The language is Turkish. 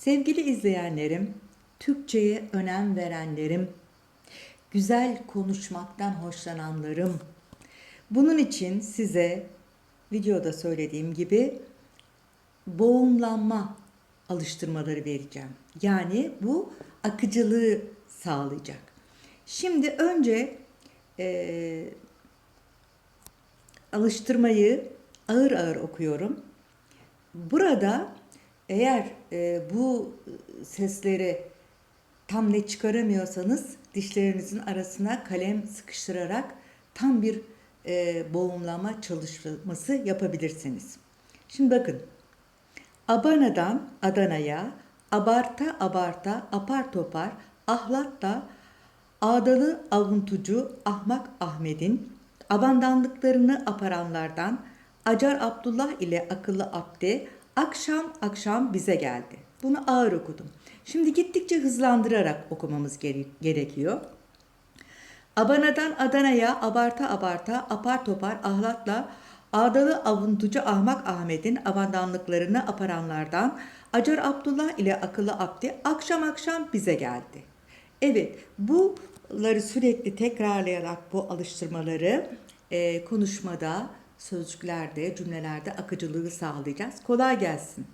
Sevgili izleyenlerim, Türkçe'ye önem verenlerim, güzel konuşmaktan hoşlananlarım. Bunun için size videoda söylediğim gibi boğumlanma alıştırmaları vereceğim. Yani bu akıcılığı sağlayacak. Şimdi önce eee, alıştırmayı ağır ağır okuyorum. Burada eğer e, bu sesleri tam net çıkaramıyorsanız dişlerinizin arasına kalem sıkıştırarak tam bir e, boğumlama çalışması yapabilirsiniz. Şimdi bakın. Abana'dan Adana'ya, abarta abarta, apar topar, ahlatla, ağdalı avuntucu Ahmak Ahmet'in abandanlıklarını aparanlardan Acar Abdullah ile akıllı Abdi akşam akşam bize geldi. Bunu ağır okudum. Şimdi gittikçe hızlandırarak okumamız gere- gerekiyor. Abana'dan Adana'ya abarta abarta apar topar ahlatla ağdalı avuntucu Ahmak Ahmet'in abandanlıklarını aparanlardan Acar Abdullah ile akıllı Abdi akşam akşam bize geldi. Evet bunları sürekli tekrarlayarak bu alıştırmaları e, konuşmada, sözcüklerde, cümlelerde akıcılığı sağlayacağız. Kolay gelsin.